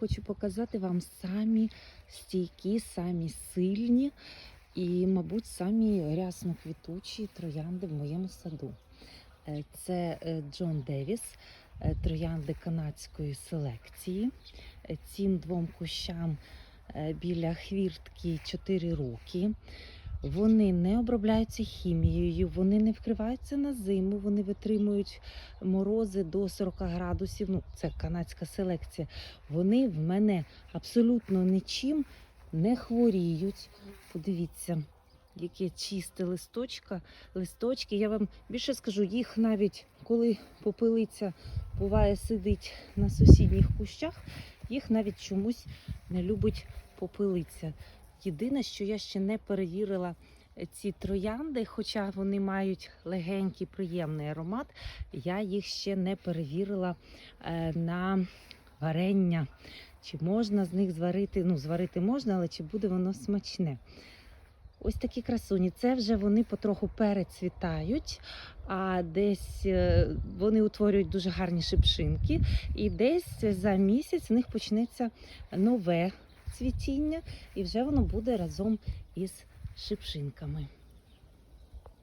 хочу показати вам самі стійкі, самі сильні і, мабуть, самі рясно квітучі троянди в моєму саду. Е, Це е, Джон Девіс, е, троянди канадської селекції. Цим двом кущам біля хвіртки 4 роки. Вони не обробляються хімією, вони не вкриваються на зиму, вони витримують морози до 40 градусів. Ну, це канадська селекція. Вони в мене абсолютно нічим не хворіють. Подивіться, яке чисте листочка, листочки. Я вам більше скажу, їх навіть коли попелиця буває сидить на сусідніх кущах, їх навіть чомусь не любить попелиця. Єдине, що я ще не перевірила е, ці троянди, хоча вони мають легенький приємний аромат, я їх ще не перевірила е, на варення. Чи можна з них зварити? Ну, зварити можна, але чи буде воно смачне? Ось такі красуні. Це вже вони потроху перецвітають, а десь е, вони утворюють дуже гарні шипшинки, і десь за місяць в них почнеться нове цвітіння, і вже воно буде разом із шипшинками.